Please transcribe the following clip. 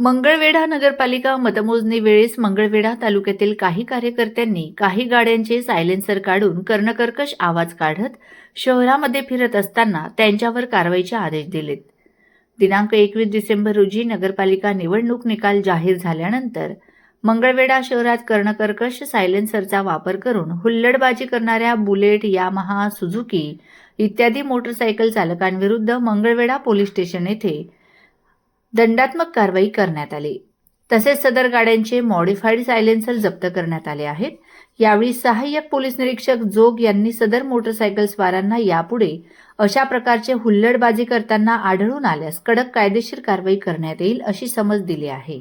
मंगळवेढा नगरपालिका मतमोजणी वेळेस मंगळवेढा तालुक्यातील काही कार्यकर्त्यांनी काही गाड्यांचे सायलेन्सर काढून कर्णकर्कश आवाज काढत शहरामध्ये फिरत असताना त्यांच्यावर कारवाईचे आदेश दिलेत. दिनांक एकवीस डिसेंबर रोजी नगरपालिका निवडणूक निकाल जाहीर झाल्यानंतर मंगळवेढा शहरात कर्णकर्कश सायलेन्सरचा वापर करून हुल्लडबाजी करणाऱ्या बुलेट यामहा सुझुकी इत्यादी मोटरसायकल चालकांविरुद्ध मंगळवेढा पोलीस स्टेशन येथे दंडात्मक कारवाई करण्यात आली. तसेच सदर गाड्यांचे मॉडिफाईड सायलेन्सर जप्त करण्यात आले आहेत. यावेळी सहाय्यक पोलीस निरीक्षक जोग यांनी सदर मोटरसायकल स्वारांना यापुढे अशा प्रकारचे हुल्लडबाजी करताना आढळून आल्यास कडक कायदेशीर कारवाई करण्यात येईल अशी समज दिली आहे.